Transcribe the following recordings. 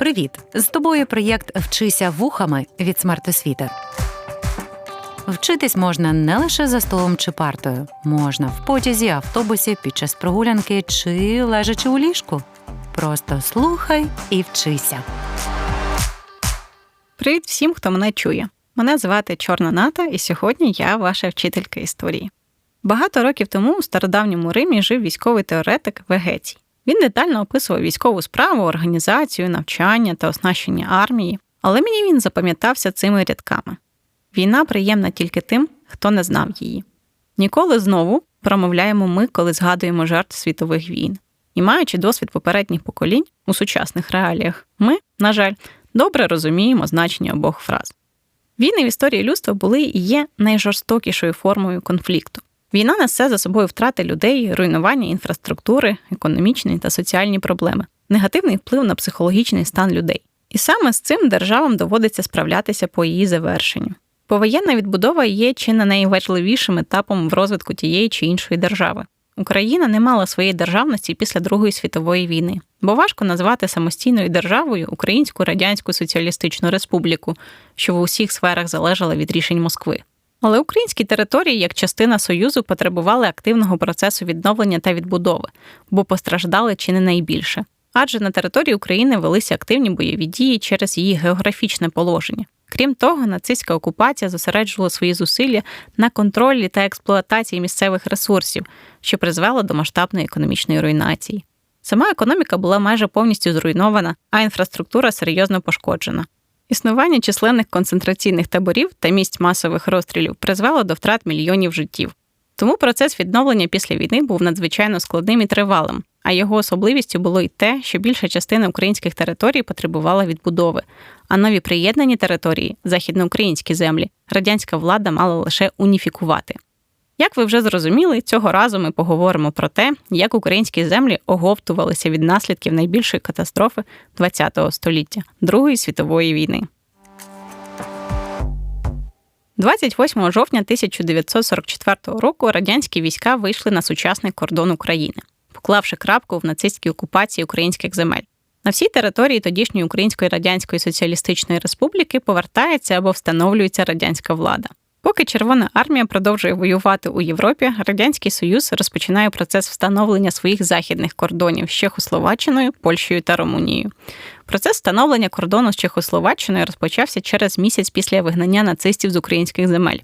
Привіт! З тобою проєкт Вчися вухами від смертосвіти. Вчитись можна не лише за столом чи партою, можна в потязі, автобусі, під час прогулянки чи лежачи у ліжку. Просто слухай і вчися. Привіт всім, хто мене чує. Мене звати Чорна Ната, і сьогодні я ваша вчителька історії. Багато років тому у стародавньому Римі жив військовий теоретик Вегецій. Він детально описував військову справу, організацію, навчання та оснащення армії, але мені він запам'ятався цими рядками. Війна приємна тільки тим, хто не знав її. Ніколи знову промовляємо ми, коли згадуємо жертв світових війн. І маючи досвід попередніх поколінь у сучасних реаліях, ми, на жаль, добре розуміємо значення обох фраз. Війни в історії людства були і є найжорстокішою формою конфлікту. Війна несе за собою втрати людей, руйнування інфраструктури, економічні та соціальні проблеми, негативний вплив на психологічний стан людей. І саме з цим державам доводиться справлятися по її завершенню. Повоєнна відбудова є чи не найважливішим етапом в розвитку тієї чи іншої держави. Україна не мала своєї державності після Другої світової війни, бо важко назвати самостійною державою Українську Радянську Соціалістичну Республіку, що в усіх сферах залежала від рішень Москви. Але українські території, як частина Союзу, потребували активного процесу відновлення та відбудови, бо постраждали чи не найбільше. Адже на території України велися активні бойові дії через її географічне положення. Крім того, нацистська окупація зосереджувала свої зусилля на контролі та експлуатації місцевих ресурсів, що призвело до масштабної економічної руйнації. Сама економіка була майже повністю зруйнована, а інфраструктура серйозно пошкоджена. Існування численних концентраційних таборів та місць масових розстрілів призвело до втрат мільйонів життів. Тому процес відновлення після війни був надзвичайно складним і тривалим, а його особливістю було й те, що більша частина українських територій потребувала відбудови, а нові приєднані території, західноукраїнські землі, радянська влада мала лише уніфікувати. Як ви вже зрозуміли, цього разу ми поговоримо про те, як українські землі оговтувалися від наслідків найбільшої катастрофи ХХ століття Другої світової війни. 28 жовтня 1944 року радянські війська вийшли на сучасний кордон України, поклавши крапку в нацистській окупації українських земель. На всій території тодішньої Української Радянської Соціалістичної Республіки повертається або встановлюється радянська влада. Поки Червона армія продовжує воювати у Європі, Радянський Союз розпочинає процес встановлення своїх західних кордонів з Чехословаччиною, Польщею та Румунією. Процес встановлення кордону з Чехословаччиною розпочався через місяць після вигнання нацистів з українських земель.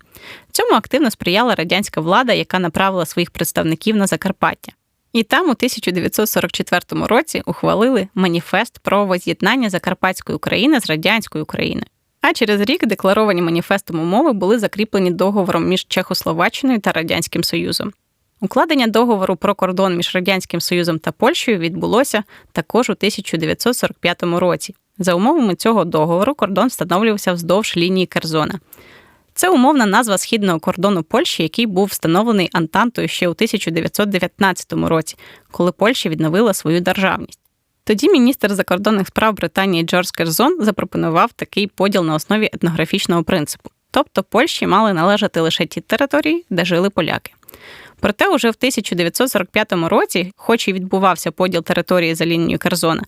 Цьому активно сприяла радянська влада, яка направила своїх представників на Закарпаття. І там у 1944 році ухвалили маніфест про воз'єднання Закарпатської України з радянською Україною. А через рік декларовані маніфестом умови були закріплені договором між Чехословаччиною та Радянським Союзом. Укладення договору про кордон між Радянським Союзом та Польщею відбулося також у 1945 році. За умовами цього договору кордон встановлювався вздовж лінії Керзона. Це умовна назва східного кордону Польщі, який був встановлений Антантою ще у 1919 році, коли Польща відновила свою державність. Тоді міністр закордонних справ Британії Джордж Керзон запропонував такий поділ на основі етнографічного принципу. Тобто Польщі мали належати лише ті території, де жили поляки. Проте, уже в 1945 році, хоч і відбувався поділ території за лінією Керзона,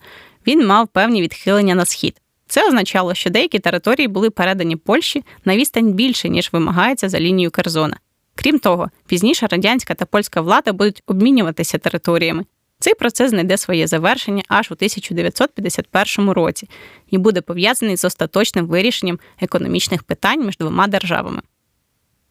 він мав певні відхилення на схід. Це означало, що деякі території були передані Польщі на відстань більше, ніж вимагається за лінією Керзона. Крім того, пізніше радянська та польська влада будуть обмінюватися територіями, цей процес знайде своє завершення аж у 1951 році і буде пов'язаний з остаточним вирішенням економічних питань між двома державами.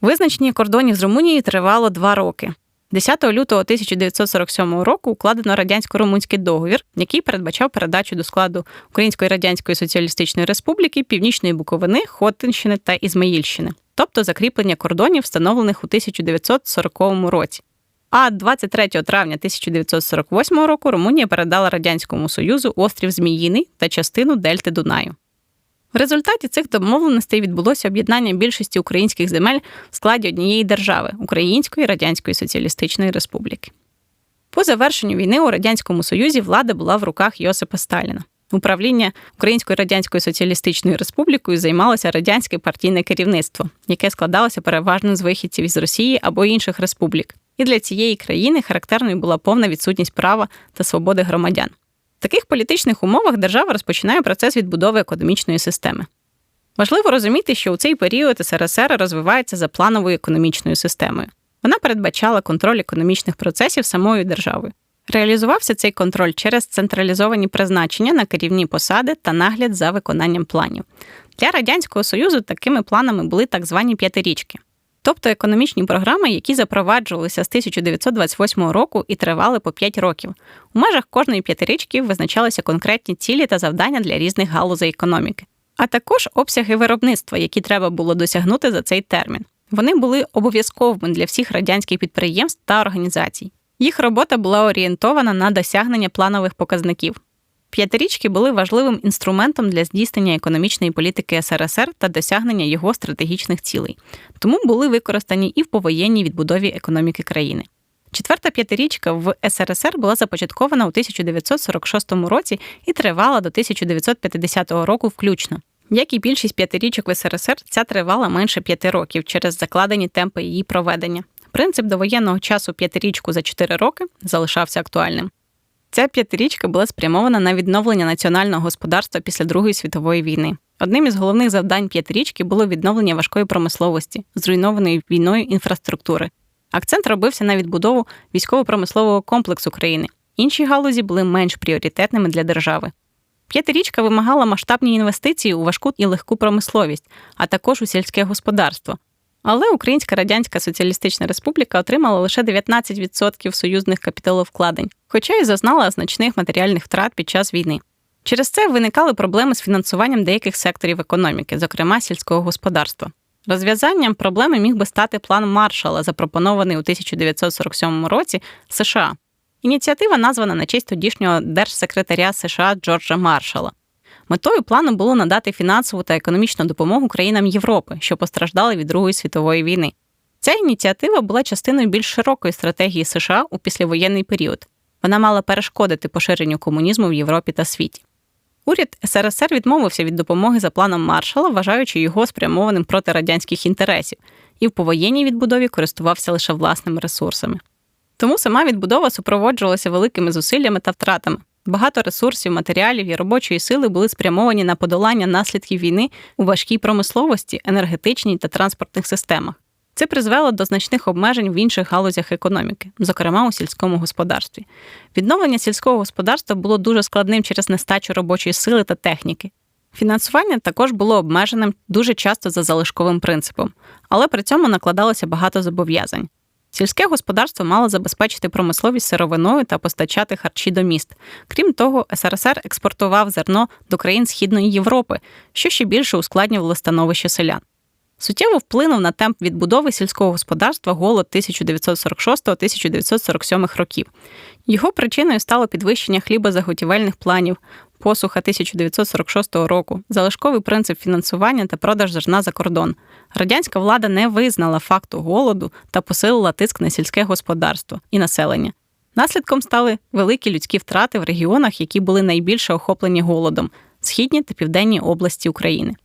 Визначення кордонів з Румунією тривало два роки. 10 лютого 1947 року укладено радянсько-румунський договір, який передбачав передачу до складу Української Радянської Соціалістичної Республіки, Північної Буковини, Хотинщини та Ізмаїльщини, тобто закріплення кордонів, встановлених у 1940 році. А 23 травня 1948 року Румунія передала Радянському Союзу острів Зміїний та частину Дельти Дунаю. В результаті цих домовленостей відбулося об'єднання більшості українських земель в складі однієї держави Української Радянської Соціалістичної Республіки. По завершенню війни у Радянському Союзі влада була в руках Йосипа Сталіна. Управління Українською Радянською Соціалістичною Республікою займалося радянське партійне керівництво, яке складалося переважно з вихідців із Росії або інших республік і для цієї країни характерною була повна відсутність права та свободи громадян. В таких політичних умовах держава розпочинає процес відбудови економічної системи. Важливо розуміти, що у цей період СРСР розвивається за плановою економічною системою. Вона передбачала контроль економічних процесів самою державою. Реалізувався цей контроль через централізовані призначення на керівні посади та нагляд за виконанням планів. Для Радянського Союзу такими планами були так звані п'ятирічки, тобто економічні програми, які запроваджувалися з 1928 року і тривали по 5 років. У межах кожної п'ятирічки визначалися конкретні цілі та завдання для різних галузей економіки, а також обсяги виробництва, які треба було досягнути за цей термін. Вони були обов'язковими для всіх радянських підприємств та організацій. Їх робота була орієнтована на досягнення планових показників. П'ятирічки були важливим інструментом для здійснення економічної політики СРСР та досягнення його стратегічних цілей, тому були використані і в повоєнній відбудові економіки країни. Четверта п'ятирічка в СРСР була започаткована у 1946 році і тривала до 1950 року включно. Як і більшість п'ятирічок в СРСР, ця тривала менше п'яти років через закладені темпи її проведення. Принцип довоєнного часу п'ятирічку за 4 роки залишався актуальним. Ця п'ятирічка була спрямована на відновлення національного господарства після Другої світової війни. Одним із головних завдань п'ятирічки було відновлення важкої промисловості, зруйнованої війною інфраструктури. Акцент робився на відбудову військово-промислового комплексу країни. Інші галузі були менш пріоритетними для держави. П'ятирічка вимагала масштабні інвестиції у важку і легку промисловість, а також у сільське господарство. Але Українська Радянська Соціалістична Республіка отримала лише 19% союзних капіталовкладень, хоча й зазнала значних матеріальних втрат під час війни. Через це виникали проблеми з фінансуванням деяких секторів економіки, зокрема сільського господарства. Розв'язанням проблеми міг би стати план Маршала, запропонований у 1947 році США. Ініціатива названа на честь тодішнього держсекретаря США Джорджа Маршала. Метою плану було надати фінансову та економічну допомогу країнам Європи, що постраждали від Другої світової війни. Ця ініціатива була частиною більш широкої стратегії США у післявоєнний період. Вона мала перешкодити поширенню комунізму в Європі та світі. Уряд СРСР відмовився від допомоги за планом Маршала, вважаючи його спрямованим проти радянських інтересів, і в повоєнній відбудові користувався лише власними ресурсами. Тому сама відбудова супроводжувалася великими зусиллями та втратами. Багато ресурсів, матеріалів і робочої сили були спрямовані на подолання наслідків війни у важкій промисловості, енергетичній та транспортних системах. Це призвело до значних обмежень в інших галузях економіки, зокрема у сільському господарстві. Відновлення сільського господарства було дуже складним через нестачу робочої сили та техніки. Фінансування також було обмеженим дуже часто за залишковим принципом, але при цьому накладалося багато зобов'язань. Сільське господарство мало забезпечити промисловість сировиною та постачати харчі до міст. Крім того, СРСР експортував зерно до країн Східної Європи, що ще більше ускладнювало становище селян. Суттєво вплинув на темп відбудови сільського господарства голод 1946-1947 років. Його причиною стало підвищення хлібозаготівельних планів, посуха 1946 року, залишковий принцип фінансування та продаж зерна за кордон. Радянська влада не визнала факту голоду та посилила тиск на сільське господарство і населення. Наслідком стали великі людські втрати в регіонах, які були найбільше охоплені голодом східні та південні області України.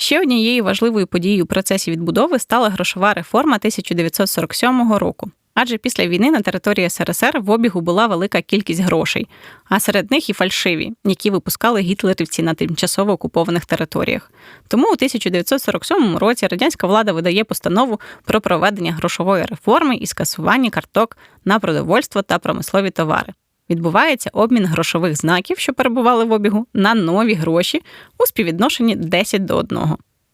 Ще однією важливою подією у процесі відбудови стала грошова реформа 1947 року. Адже після війни на території СРСР в обігу була велика кількість грошей, а серед них і фальшиві, які випускали гітлерівці на тимчасово окупованих територіях. Тому у 1947 році радянська влада видає постанову про проведення грошової реформи і скасування карток на продовольство та промислові товари. Відбувається обмін грошових знаків, що перебували в обігу, на нові гроші у співвідношенні 10 до 1.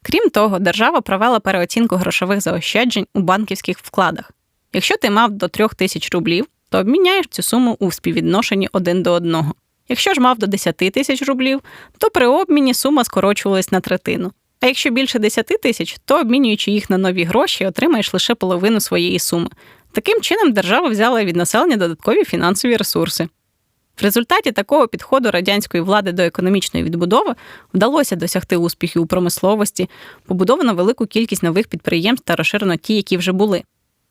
Крім того, держава провела переоцінку грошових заощаджень у банківських вкладах. Якщо ти мав до 3 тисяч рублів, то обміняєш цю суму у співвідношенні 1 до 1. Якщо ж мав до 10 тисяч рублів, то при обміні сума скорочувалась на третину. А якщо більше 10 тисяч, то обмінюючи їх на нові гроші, отримаєш лише половину своєї суми. Таким чином, держава взяла від населення додаткові фінансові ресурси. В результаті такого підходу радянської влади до економічної відбудови вдалося досягти успіхів у промисловості, побудовано велику кількість нових підприємств та розширено ті, які вже були.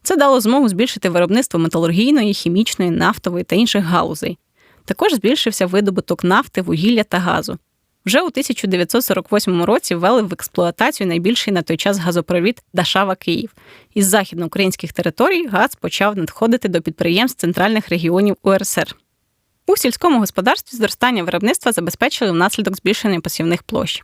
Це дало змогу збільшити виробництво металургійної, хімічної, нафтової та інших галузей. Також збільшився видобуток нафти, вугілля та газу. Вже у 1948 році ввели в експлуатацію найбільший на той час газопровід Дашава Київ. Із західноукраїнських територій газ почав надходити до підприємств центральних регіонів УРСР. У сільському господарстві зростання виробництва забезпечили внаслідок збільшення посівних площ.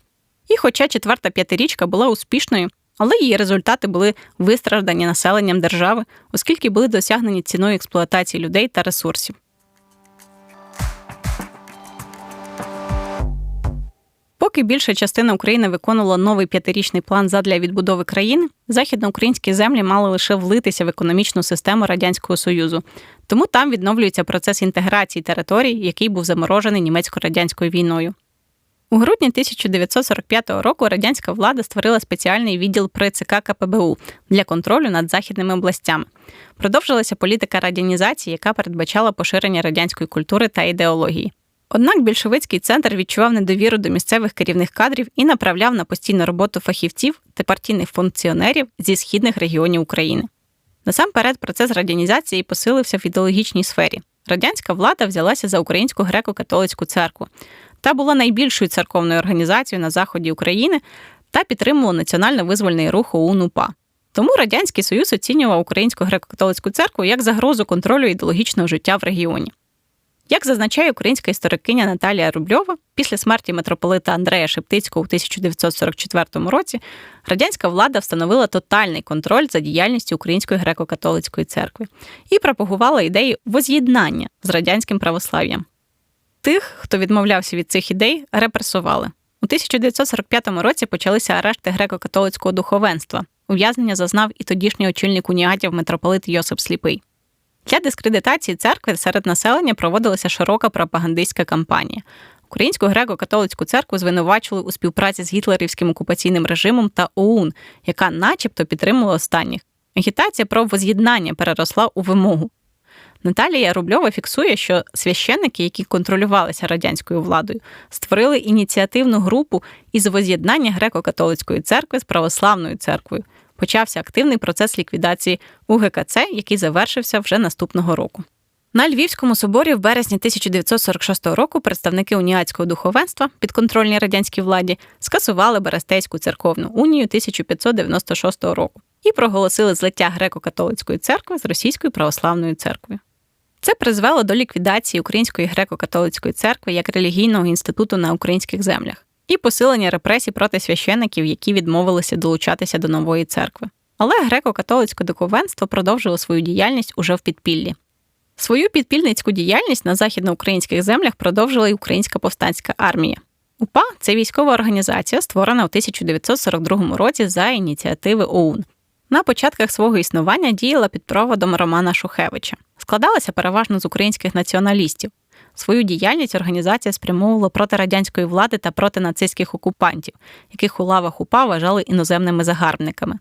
І хоча четверта п'ятирічка була успішною, але її результати були вистраждані населенням держави, оскільки були досягнені ціною експлуатації людей та ресурсів. Поки більша частина України виконувала новий п'ятирічний план задля відбудови країни, західноукраїнські землі мали лише влитися в економічну систему Радянського Союзу. Тому там відновлюється процес інтеграції територій, який був заморожений німецько-радянською війною. У грудні 1945 року радянська влада створила спеціальний відділ при ЦК КПБУ для контролю над західними областями. Продовжилася політика радянізації, яка передбачала поширення радянської культури та ідеології. Однак більшовицький центр відчував недовіру до місцевих керівних кадрів і направляв на постійну роботу фахівців та партійних функціонерів зі східних регіонів України. Насамперед, процес радянізації посилився в ідеологічній сфері. Радянська влада взялася за українську греко-католицьку церкву та була найбільшою церковною організацією на заході України та підтримувала національно-визвольний рух ОУН-УПА. Тому Радянський Союз оцінював українську греко-католицьку церкву як загрозу контролю ідеологічного життя в регіоні. Як зазначає українська історикиня Наталія Рубльова, після смерті митрополита Андрея Шептицького у 1944 році радянська влада встановила тотальний контроль за діяльністю Української греко-католицької церкви і пропагувала ідеї воз'єднання з радянським православ'ям. Тих, хто відмовлявся від цих ідей, репресували. У 1945 році почалися арешти греко-католицького духовенства. Ув'язнення зазнав і тодішній очільник уніатів митрополит Йосип Сліпий. Для дискредитації церкви серед населення проводилася широка пропагандистська кампанія. Українську греко-католицьку церкву звинувачували у співпраці з гітлерівським окупаційним режимом та ОУН, яка, начебто, підтримувала останніх. Агітація про воз'єднання переросла у вимогу. Наталія Рубльова фіксує, що священники, які контролювалися радянською владою, створили ініціативну групу із воз'єднання греко-католицької церкви з православною церквою. Почався активний процес ліквідації УГКЦ, який завершився вже наступного року. На Львівському соборі в березні 1946 року представники уніатського духовенства, підконтрольній радянській владі, скасували Берестейську церковну унію 1596 року і проголосили злиття греко-католицької церкви з російською православною церквою. Це призвело до ліквідації Української греко-католицької церкви як релігійного інституту на українських землях і посилення репресій проти священиків, які відмовилися долучатися до нової церкви. Але греко-католицьке духовенство продовжило свою діяльність уже в підпіллі. Свою підпільницьку діяльність на західноукраїнських землях продовжила й Українська повстанська армія. УПА це військова організація, створена у 1942 році за ініціативи ОУН. На початках свого існування діяла під проводом Романа Шухевича. Складалася переважно з українських націоналістів. Свою діяльність організація спрямовувала проти радянської влади та проти нацистських окупантів, яких у лавах УПА вважали іноземними загарбниками.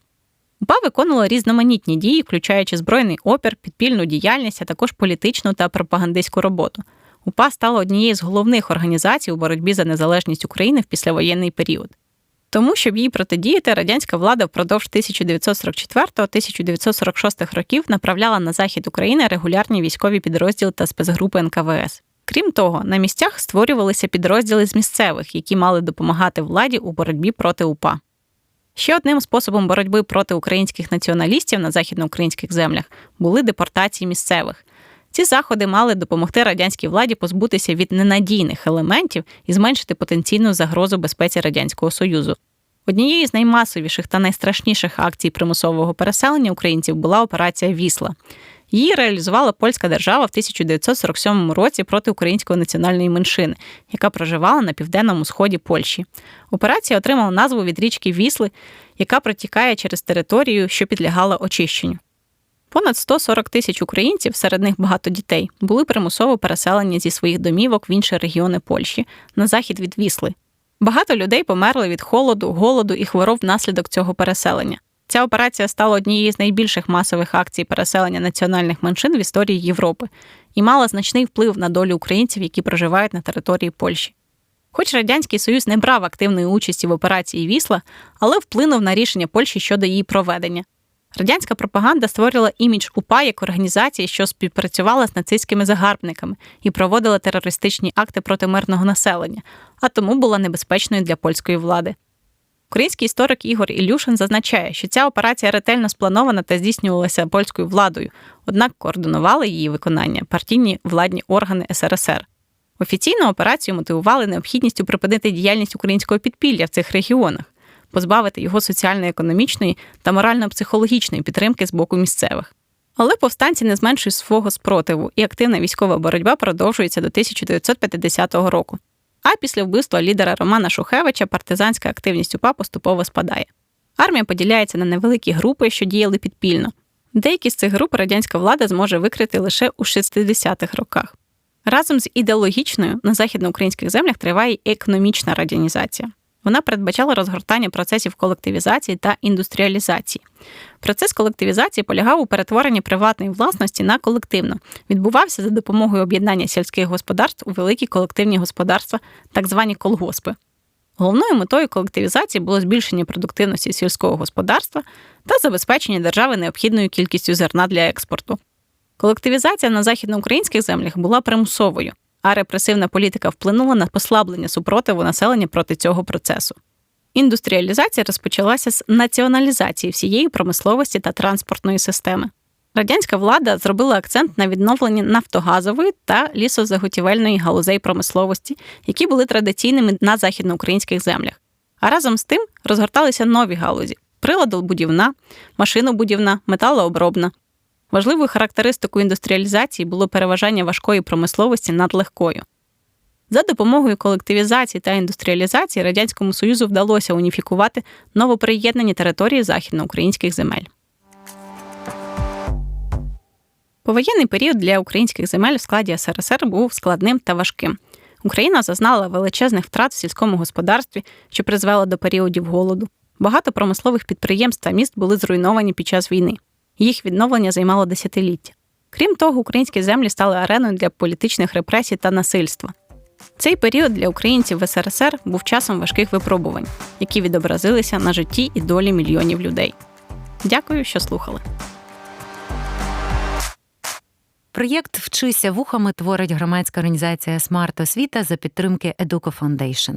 УПА виконувала різноманітні дії, включаючи збройний опір, підпільну діяльність, а також політичну та пропагандистську роботу. УПА стала однією з головних організацій у боротьбі за незалежність України в післявоєнний період. Тому, щоб їй протидіяти, радянська влада впродовж 1944-1946 років направляла на захід України регулярні військові підрозділи та спецгрупи НКВС. Крім того, на місцях створювалися підрозділи з місцевих, які мали допомагати владі у боротьбі проти УПА. Ще одним способом боротьби проти українських націоналістів на західноукраїнських землях були депортації місцевих. Ці заходи мали допомогти радянській владі позбутися від ненадійних елементів і зменшити потенційну загрозу безпеці Радянського Союзу. Однією з наймасовіших та найстрашніших акцій примусового переселення українців була операція Вісла. Її реалізувала польська держава в 1947 році проти української національної меншини, яка проживала на південному сході Польщі. Операція отримала назву від річки Вісли, яка протікає через територію, що підлягала очищенню. Понад 140 тисяч українців, серед них багато дітей, були примусово переселені зі своїх домівок в інші регіони Польщі на захід від Вісли. Багато людей померли від холоду, голоду і хвороб внаслідок цього переселення. Ця операція стала однією з найбільших масових акцій переселення національних меншин в історії Європи і мала значний вплив на долю українців, які проживають на території Польщі. Хоч Радянський Союз не брав активної участі в операції Вісла, але вплинув на рішення Польщі щодо її проведення. Радянська пропаганда створила імідж УПА як організації, що співпрацювала з нацистськими загарбниками і проводила терористичні акти проти мирного населення, а тому була небезпечною для польської влади. Український історик Ігор Ілюшин зазначає, що ця операція ретельно спланована та здійснювалася польською владою, однак координували її виконання партійні владні органи СРСР. Офіційну операцію мотивували необхідністю припинити діяльність українського підпілля в цих регіонах, позбавити його соціально-економічної та морально-психологічної підтримки з боку місцевих. Але повстанці не зменшують свого спротиву, і активна військова боротьба продовжується до 1950 року. А після вбивства лідера Романа Шухевича партизанська активність УПА поступово спадає. Армія поділяється на невеликі групи, що діяли підпільно. Деякі з цих груп радянська влада зможе викрити лише у 60-х роках. Разом з ідеологічною на західноукраїнських землях триває і економічна радянізація. Вона передбачала розгортання процесів колективізації та індустріалізації. Процес колективізації полягав у перетворенні приватної власності на колективну, відбувався за допомогою об'єднання сільських господарств у великі колективні господарства, так звані колгоспи. Головною метою колективізації було збільшення продуктивності сільського господарства та забезпечення держави необхідною кількістю зерна для експорту. Колективізація на західноукраїнських землях була примусовою, а репресивна політика вплинула на послаблення супротиву населення проти цього процесу. Індустріалізація розпочалася з націоналізації всієї промисловості та транспортної системи. Радянська влада зробила акцент на відновленні нафтогазової та лісозаготівельної галузей промисловості, які були традиційними на західноукраїнських землях. А разом з тим розгорталися нові галузі: приладобудівна, машинобудівна, металообробна. Важливою характеристикою індустріалізації було переважання важкої промисловості над легкою. За допомогою колективізації та індустріалізації Радянському Союзу вдалося уніфікувати новоприєднані території західноукраїнських земель. Повоєнний період для українських земель в складі СРСР був складним та важким. Україна зазнала величезних втрат в сільському господарстві, що призвело до періодів голоду. Багато промислових підприємств та міст були зруйновані під час війни. Їх відновлення займало десятиліття. Крім того, українські землі стали ареною для політичних репресій та насильства. Цей період для українців в СРСР був часом важких випробувань, які відобразилися на житті і долі мільйонів людей. Дякую, що слухали. Проєкт Вчися вухами творить громадська організація Смарт Освіта за підтримки Educo Foundation.